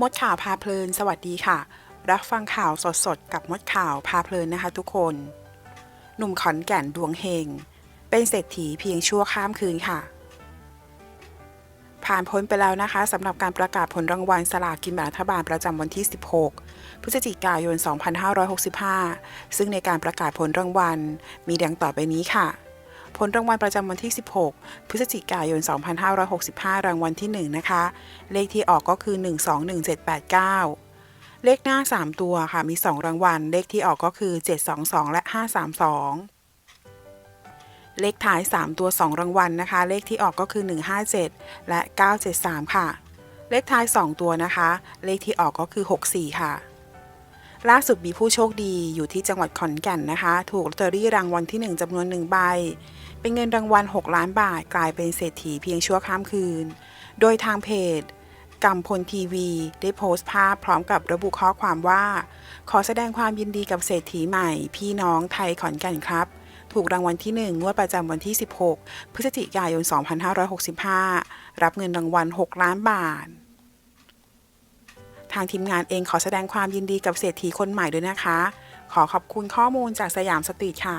มดข่าวพาเพลิน สวัสดีค่ะ รับฟังข่าวสดๆ กับมดข่าวพาเพลินนะคะทุกคน หนุ่มขอนแก่นดวงเฮง เป็นเศรษฐีเพียงชั่วข้ามคืนค่ะ ผ่านพ้นไปแล้วนะคะสำหรับการประกาศผลรางวัลสลากกินแบ่งรัฐบาลประจำวันที่ 16 พฤศจิกายน 2565 ซึ่งในการประกาศผลรางวัลมีดังต่อไปนี้ค่ะ ผลรางวัลประจำวันที่ 16 พฤศจิกายน 2565 รางวัลที่ 1 นะคะ เลขที่ออกก็คือ 121789 เลขหน้า 3 ตัวค่ะ มี 2 รางวัล เลขที่ออกก็คือ 722 และ 532 เลขท้าย 3 ตัว 2 รางวัลนะคะ เลขที่ออกก็คือ 157 และ 973 ค่ะ เลขท้าย 2 ตัวนะคะ เลขที่ออกก็คือ 64 ค่ะล่าสุดมีผู้โชคดีอยู่ที่จังหวัดขอนแก่นนะคะ ถูกลอตเตอรี่รางวัลที่ 1จำนวน1ใบ เป็นเงินรางวัล 6 ล้านบาทกลายเป็นเศรษฐีเพียงชั่วข้ามคืน โดยทางเพจกำพลทีวี ได้โพสต์ภาพพร้อมกับระบุข้อความว่า ขอแสดงความยินดีกับเศรษฐีใหม่ พี่น้องไทยขอนแก่นครับ ถูกรางวัลที่ 1 งวดประจำวันที่ 16 พฤศจิกายน 2565 รับเงินรางวัล 6 ล้านบาท ทางทีมงานเองขอแสดงความยินดีกับเศรษฐีคนใหม่ด้วยนะคะ ขอขอบคุณข้อมูลจากสยามสตรีทค่ะ